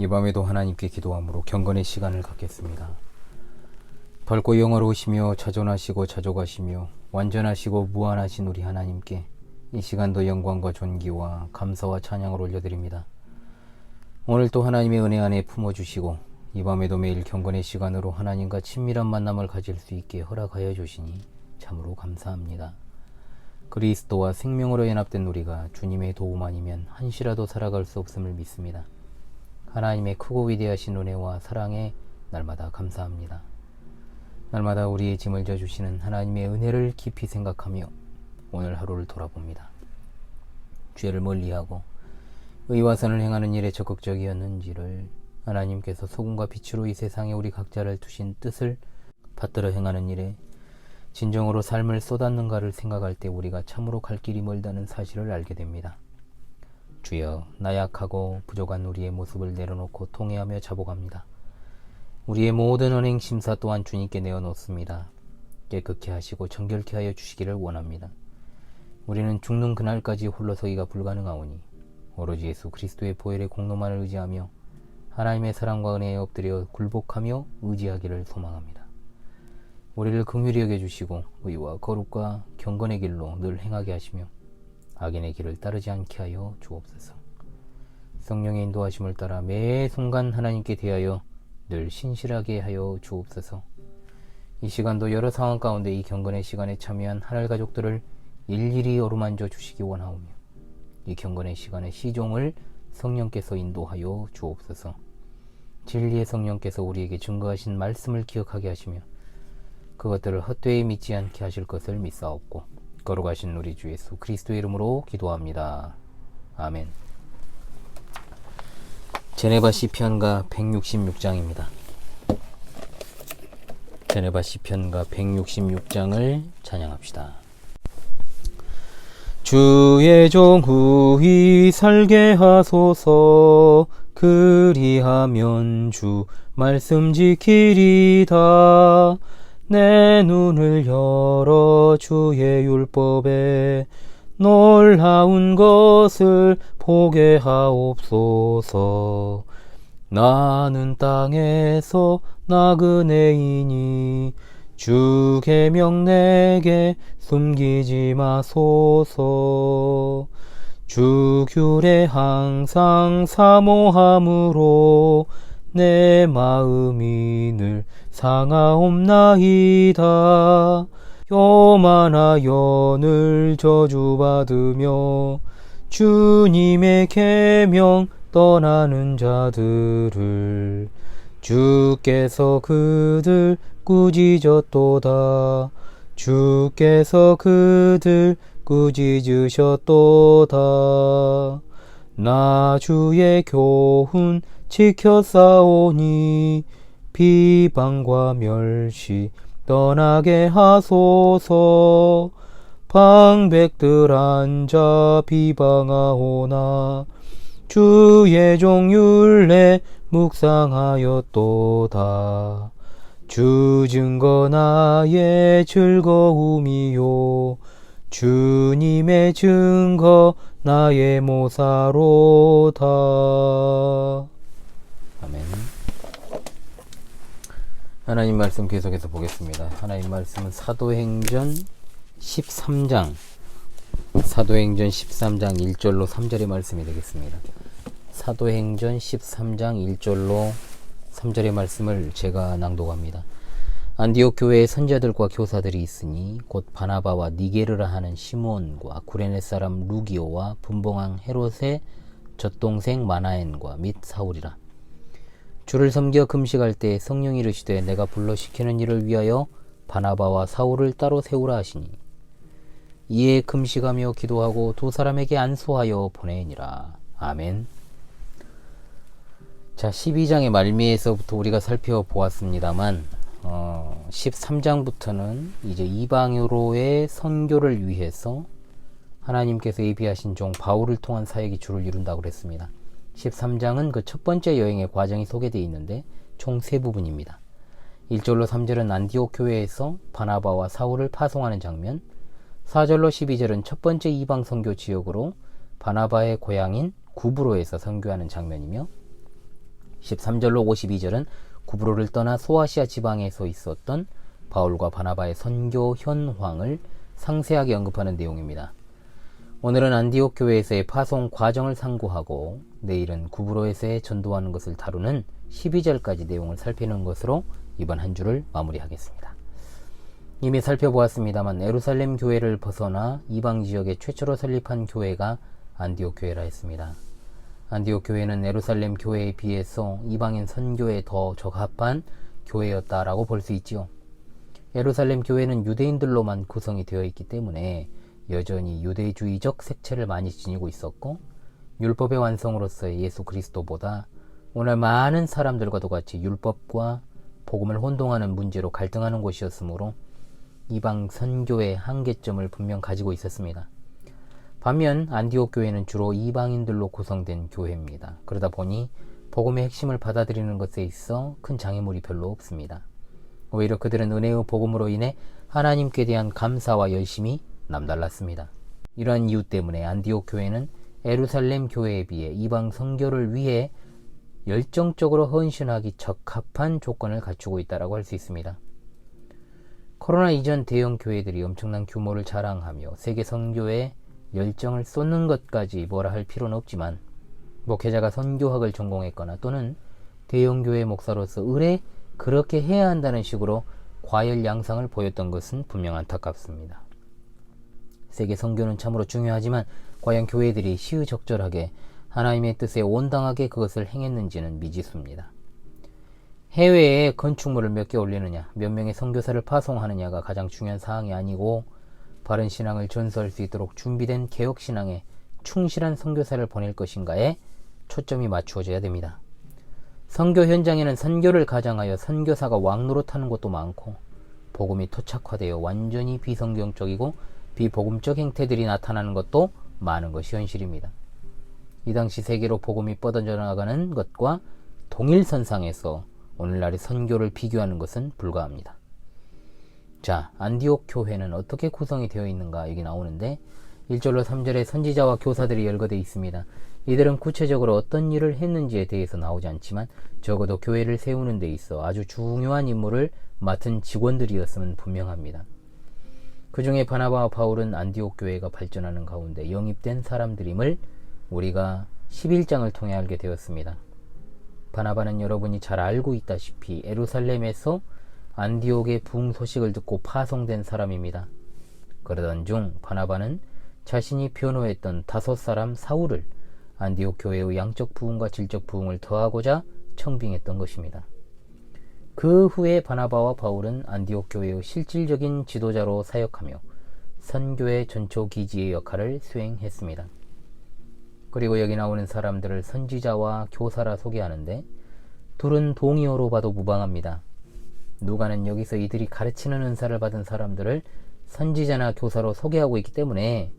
이 밤에도 하나님께 기도함으로 경건의 시간을 갖겠습니다. 밝고 영화로우시며 자존하시고 자족하시며 완전하시고 무한하신 우리 하나님께 이 시간도 영광과 존귀와 감사와 찬양을 올려드립니다. 오늘 또 하나님의 은혜 안에 품어주시고 이 밤에도 매일 경건의 시간으로 하나님과 친밀한 만남을 가질 수 있게 허락하여 주시니 참으로 감사합니다. 그리스도와 생명으로 연합된 우리가 주님의 도움 아니면 한시라도 살아갈 수 없음을 믿습니다. 하나님의 크고 위대하신 은혜와 사랑에 날마다 감사합니다. 날마다 우리의 짐을 져주시는 하나님의 은혜를 깊이 생각하며 오늘 하루를 돌아봅니다. 죄를 멀리하고 의와 선을 행하는 일에 적극적이었는지를 하나님께서 소금과 빛으로 이 세상에 우리 각자를 두신 뜻을 받들어 행하는 일에 진정으로 삶을 쏟았는가를 생각할 때 우리가 참으로 갈 길이 멀다는 사실을 알게 됩니다. 주여 나약하고 부족한 우리의 모습을 내려놓고 통회하며 자복합니다. 우리의 모든 언행 심사 또한 주님께 내어놓습니다. 깨끗게 하시고 정결케 하여 주시기를 원합니다. 우리는 죽는 그날까지 홀로 서기가 불가능하오니 오로지 예수 그리스도의 보혈의 공로만을 의지하며 하나님의 사랑과 은혜에 엎드려 굴복하며 의지하기를 소망합니다. 우리를 긍휼히 여겨 주시고 의와 거룩과 경건의 길로 늘 행하게 하시며 악인의 길을 따르지 않게 하여 주옵소서. 성령의 인도하심을 따라 매 순간 하나님께 대하여 늘 신실하게 하여 주옵소서. 이 시간도 여러 상황 가운데 이 경건의 시간에 참여한 하늘 가족들을 일일이 어루만져 주시기 원하오며 이 경건의 시간의 시종을 성령께서 인도하여 주옵소서. 진리의 성령께서 우리에게 증거하신 말씀을 기억하게 하시며 그것들을 헛되이 믿지 않게 하실 것을 믿사옵고 거룩하신 우리 주 예수 그리스도의 이름으로 기도합니다. 아멘. 제네바 시편가 166장입니다. 제네바 시편가 166장을 찬양합시다. 주의 종 후히 살게 하소서 그리하면 주 말씀 지키리다 내 눈을 열어 주의 율법에 놀라운 것을 보게 하옵소서. 나는 땅에서 나그네이니 주 계명 내게 숨기지 마소서. 주 규례 항상 사모함으로 내 마음이 늘 상하옵나이다. 요만하여 늘 저주받으며 주님의 계명 떠나는 자들을 주께서 그들 꾸짖었도다. 주께서 그들 꾸짖으셨도다 나 주의 교훈 지켰사오니 비방과 멸시 떠나게 하소서. 방백들 앉아 비방하오나 주의 종율내 묵상하였도다. 주 증거 나의 즐거움이요 주님의 증거 나의 모사로다. 아멘. 하나님 말씀 계속해서 보겠습니다. 하나님 말씀은 사도행전 13장. 사도행전 13장 1절로 3절의 말씀이 되겠습니다. 사도행전 13장 1절로 3절의 말씀을 제가 낭독합니다. 안디옥 교회에 선자들과 교사들이 있으니 곧 바나바와 니게르라 하는 시몬과 구레네 사람 루기오와 분봉왕 헤롯의 젖동생 마나엔과 및 사울이라. 주를 섬겨 금식할 때 성령이 이르시되 내가 불러 시키는 일을 위하여 바나바와 사울을 따로 세우라 하시니 이에 금식하며 기도하고 두 사람에게 안수하여 보내니라. 아멘. 자, 12장의 말미에서부터 우리가 살펴보았습니다만, 어, 13장부터는 이제 이방으로의 선교를 위해서 하나님께서 예비하신 종 바울을 통한 사역이 주를 이룬다고 그랬습니다. 13장은 그 첫 번째 여행의 과정이 소개되어 있는데 총 세 부분입니다. 1절로 3절은 안디옥 교회에서 바나바와 사울을 파송하는 장면, 4절로 12절은 첫 번째 이방 선교 지역으로 바나바의 고향인 구브로에서 선교하는 장면이며 13절로 52절은 구브로를 떠나 소아시아 지방에서 있었던 바울과 바나바의 선교 현황을 상세하게 언급하는 내용입니다. 오늘은 안디옥 교회에서의 파송 과정을 상고하고 내일은 구브로에서의 전도하는 것을 다루는 12절까지 내용을 살피는 것으로 이번 한 주를 마무리하겠습니다. 이미 살펴보았습니다만 에루살렘 교회를 벗어나 이방 지역에 최초로 설립한 교회가 안디옥 교회라 했습니다. 안디옥 교회는 에루살렘 교회에 비해서 이방인 선교에 더 적합한 교회였다라고 볼 수 있지요. 에루살렘 교회는 유대인들로만 구성이 되어 있기 때문에 여전히 유대주의적 색채를 많이 지니고 있었고 율법의 완성으로서의 예수 그리스도보다 오늘 많은 사람들과도 같이 율법과 복음을 혼동하는 문제로 갈등하는 곳이었으므로 이방 선교의 한계점을 분명 가지고 있었습니다. 반면 안디옥 교회는 주로 이방인들로 구성된 교회입니다. 그러다 보니 복음의 핵심을 받아들이는 것에 있어 큰 장애물이 별로 없습니다. 오히려 그들은 은혜의 복음으로 인해 하나님께 대한 감사와 열심이 남달랐습니다. 이러한 이유 때문에 안디옥 교회는 에루살렘 교회에 비해 이방 선교를 위해 열정적으로 헌신하기 적합한 조건을 갖추고 있다고 할 수 있습니다. 코로나 이전 대형 교회들이 엄청난 규모를 자랑하며 세계 선교에 열정을 쏟는 것까지 뭐라 할 필요는 없지만 목회자가 선교학을 전공했거나 또는 대형 교회 목사로서 의뢰 그렇게 해야 한다는 식으로 과열 양상을 보였던 것은 분명 안타깝습니다. 세계 선교는 참으로 중요하지만 과연 교회들이 시의적절하게 하나님의 뜻에 온당하게 그것을 행했는지는 미지수입니다. 해외에 건축물을 몇 개 올리느냐, 몇 명의 선교사를 파송하느냐가 가장 중요한 사항이 아니고 바른 신앙을 전수할 수 있도록 준비된 개혁 신앙에 충실한 선교사를 보낼 것인가에 초점이 맞추어져야 됩니다. 선교 현장에는 선교를 가장하여 선교사가 왕노릇하는 곳도 많고 복음이 토착화되어 완전히 비성경적이고 비복음적 행태들이 나타나는 것도 많은 것이 현실입니다. 이 당시 세계로 복음이 뻗어져 나가는 것과 동일선상에서 오늘날의 선교를 비교하는 것은 불가합니다. 자, 안디옥 교회는 어떻게 구성이 되어 있는가 여기 나오는데 1절로 3절에 선지자와 교사들이 열거되어 있습니다. 이들은 구체적으로 어떤 일을 했는지에 대해서 나오지 않지만 적어도 교회를 세우는 데 있어 아주 중요한 임무를 맡은 직원들이었으면 분명합니다. 그 중에 바나바와 바울은 안디옥 교회가 발전하는 가운데 영입된 사람들임을 우리가 11장을 통해 알게 되었습니다. 바나바는 여러분이 잘 알고 있다시피 에루살렘에서 안디옥의 부흥 소식을 듣고 파송된 사람입니다. 그러던 중 바나바는 자신이 변호했던 다섯 사람 사울을 안디옥 교회의 양적 부흥과 질적 부흥을 더하고자 청빙했던 것입니다. 그 후에 바나바와 바울은 안디옥 교회의 실질적인 지도자로 사역하며 선교의 전초 기지의 역할을 수행했습니다. 그리고 여기 나오는 사람들을 선지자와 교사라 소개하는데 둘은 동의어로 봐도 무방합니다. 누가는 여기서 이들이 가르치는 은사를 받은 사람들을 선지자나 교사로 소개하고 있기 때문에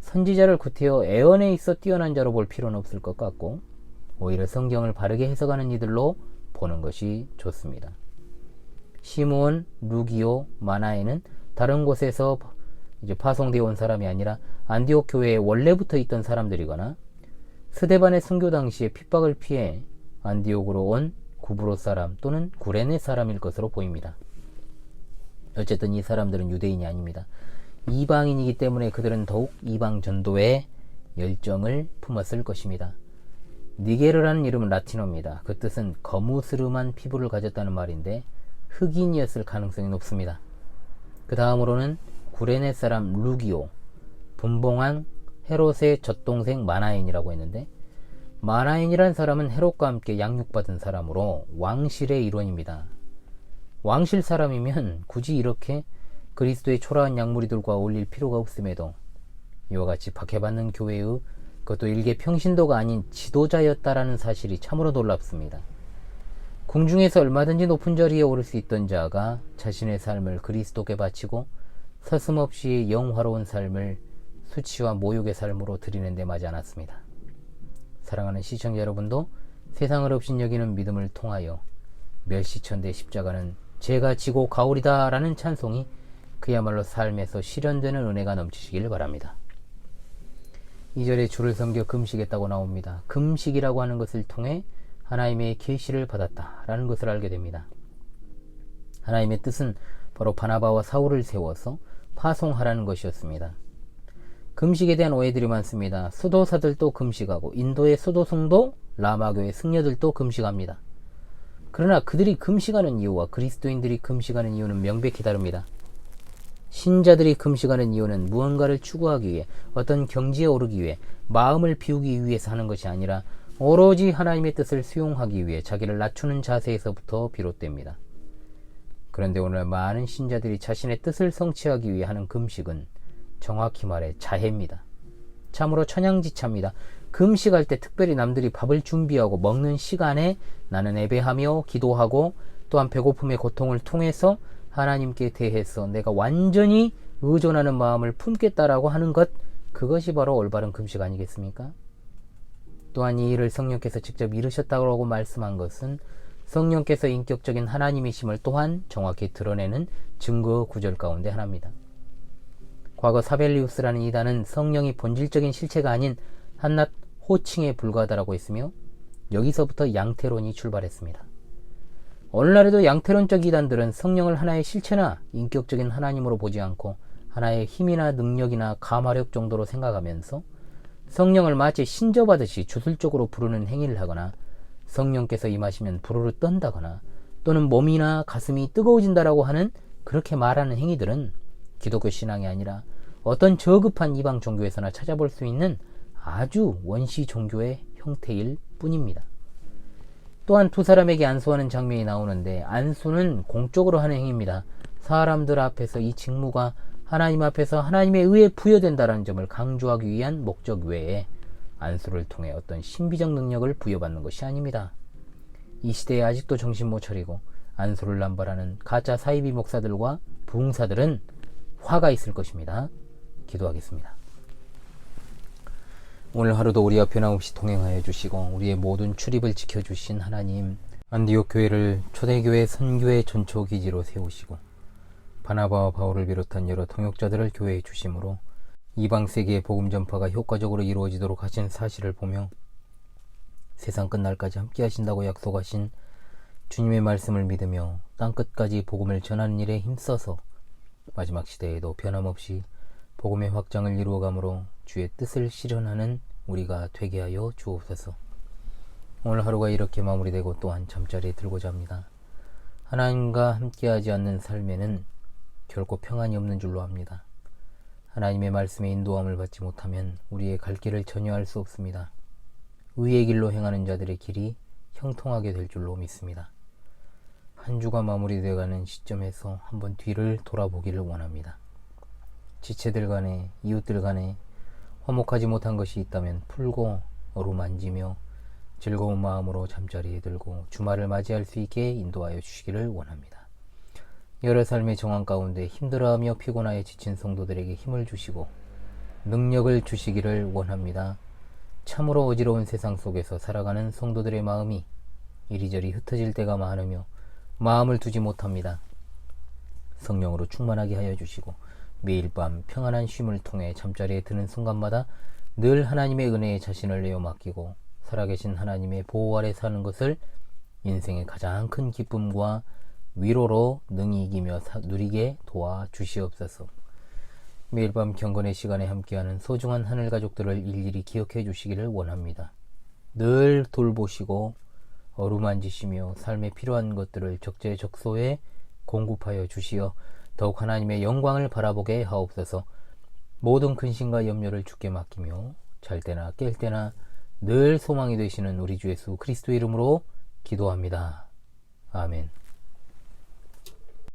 선지자를 구태여 애언에 있어 뛰어난 자로 볼 필요는 없을 것 같고 오히려 성경을 바르게 해석하는 이들로 보는 것이 좋습니다. 시몬, 루기오, 마나에는 다른 곳에서 이제 파송되어 온 사람이 아니라 안디옥 교회에 원래부터 있던 사람들이거나 스데반의 순교 당시에 핍박을 피해 안디옥으로 온 구브로 사람 또는 구레네 사람일 것으로 보입니다. 어쨌든 이 사람들은 유대인이 아닙니다. 이방인이기 때문에 그들은 더욱 이방 전도에 열정을 품었을 것입니다. 니게르라는 이름은 라틴어입니다. 그 뜻은 거무스름한 피부를 가졌다는 말인데 흑인이었을 가능성이 높습니다. 그 다음으로는 구레네 사람 루기오, 분봉한 헤롯의 젖동생 마나인이라고 했는데 마나인이란 사람은 헤롯과 함께 양육받은 사람으로 왕실의 일원입니다. 왕실 사람이면 굳이 이렇게 그리스도의 초라한 약물이들과 어울릴 필요가 없음에도 이와 같이 박해받는 교회의 그것도 일개 평신도가 아닌 지도자였다라는 사실이 참으로 놀랍습니다. 궁중에서 얼마든지 높은 자리에 오를 수 있던 자가 자신의 삶을 그리스도께 바치고 서슴없이 영화로운 삶을 수치와 모욕의 삶으로 드리는 데 맞지 않았습니다. 사랑하는 시청자 여러분도 세상을 없인 여기는 믿음을 통하여 멸시천대 십자가는 제가 지고 가오리다 라는 찬송이 그야말로 삶에서 실현되는 은혜가 넘치시길 바랍니다. 2절에 주를 섬겨 금식했다고 나옵니다. 금식이라고 하는 것을 통해 하나님의 계시를 받았다라는 것을 알게 됩니다. 하나님의 뜻은 바로 바나바와 사울을 세워서 파송하라는 것이었습니다. 금식에 대한 오해들이 많습니다. 수도사들도 금식하고 인도의 수도성도 라마교의 승려들도 금식합니다. 그러나 그들이 금식하는 이유와 그리스도인들이 금식하는 이유는 명백히 다릅니다. 신자들이 금식하는 이유는 무언가를 추구하기 위해 어떤 경지에 오르기 위해 마음을 비우기 위해서 하는 것이 아니라 오로지 하나님의 뜻을 수용하기 위해 자기를 낮추는 자세에서부터 비롯됩니다. 그런데 오늘 많은 신자들이 자신의 뜻을 성취하기 위해 하는 금식은 정확히 말해 자해입니다. 참으로 천양지차입니다. 금식할 때 특별히 남들이 밥을 준비하고 먹는 시간에 나는 예배하며 기도하고 또한 배고픔의 고통을 통해서 하나님께 대해서 내가 완전히 의존하는 마음을 품겠다라고 하는 것 그것이 바로 올바른 금식 아니겠습니까? 또한 이 일을 성령께서 직접 이루셨다고 말씀한 것은 성령께서 인격적인 하나님이심을 또한 정확히 드러내는 증거 구절 가운데 하나입니다. 과거 사벨리우스라는 이단은 성령이 본질적인 실체가 아닌 한낱 호칭에 불과하다라고 했으며 여기서부터 양태론이 출발했습니다. 오늘날에도 양태론적 이단들은 성령을 하나의 실체나 인격적인 하나님으로 보지 않고 하나의 힘이나 능력이나 감화력 정도로 생각하면서 성령을 마치 신접하듯이 주술적으로 부르는 행위를 하거나 성령께서 임하시면 부르르 떤다거나 또는 몸이나 가슴이 뜨거워진다라고 하는 그렇게 말하는 행위들은 기독교 신앙이 아니라 어떤 저급한 이방 종교에서나 찾아볼 수 있는 아주 원시 종교의 형태일 뿐입니다. 또한 두 사람에게 안수하는 장면이 나오는데 안수는 공적으로 하는 행위입니다. 사람들 앞에서 이 직무가 하나님 앞에서 하나님의 의에 부여된다는 점을 강조하기 위한 목적 외에 안수를 통해 어떤 신비적 능력을 부여받는 것이 아닙니다. 이 시대에 아직도 정신 못 차리고 안수를 남발하는 가짜 사이비 목사들과 부흥사들은 화가 있을 것입니다. 기도하겠습니다. 오늘 하루도 우리와 변함없이 동행하여 주시고 우리의 모든 출입을 지켜주신 하나님 안디옥 교회를 초대교회 선교의 전초기지로 세우시고 바나바와 바울을 비롯한 여러 통역자들을 교회에 주심으로 이방 세계의 복음 전파가 효과적으로 이루어지도록 하신 사실을 보며 세상 끝날까지 함께 하신다고 약속하신 주님의 말씀을 믿으며 땅끝까지 복음을 전하는 일에 힘써서 마지막 시대에도 변함없이 복음의 확장을 이루어가므로 주의 뜻을 실현하는 우리가 되게 하여 주옵소서. 오늘 하루가 이렇게 마무리되고 또한 잠자리에 들고자 합니다. 하나님과 함께하지 않는 삶에는 결코 평안이 없는 줄로 압니다. 하나님의 말씀에 인도함을 받지 못하면 우리의 갈 길을 전혀 알 수 없습니다. 의의 길로 행하는 자들의 길이 형통하게 될 줄로 믿습니다. 한 주가 마무리되어가는 시점에서 한번 뒤를 돌아보기를 원합니다. 지체들 간에 이웃들 간에 화목하지 못한 것이 있다면 풀고 어루만지며 즐거운 마음으로 잠자리에 들고 주말을 맞이할 수 있게 인도하여 주시기를 원합니다. 여러 삶의 정황 가운데 힘들어하며 피곤하여 지친 성도들에게 힘을 주시고 능력을 주시기를 원합니다. 참으로 어지러운 세상 속에서 살아가는 성도들의 마음이 이리저리 흩어질 때가 많으며 마음을 두지 못합니다. 성령으로 충만하게 하여 주시고 매일 밤 평안한 쉼을 통해 잠자리에 드는 순간마다 늘 하나님의 은혜에 자신을 내어 맡기고 살아계신 하나님의 보호 아래 사는 것을 인생의 가장 큰 기쁨과 위로로 능히 이기며 누리게 도와 주시옵소서. 매일 밤 경건의 시간에 함께하는 소중한 하늘 가족들을 일일이 기억해 주시기를 원합니다. 늘 돌보시고 어루만지시며 삶에 필요한 것들을 적재적소에 공급하여 주시어 더욱 하나님의 영광을 바라보게 하옵소서 모든 근심과 염려를 주께 맡기며 잘 때나 깰 때나 늘 소망이 되시는 우리 주 예수 그리스도 이름으로 기도합니다. 아멘.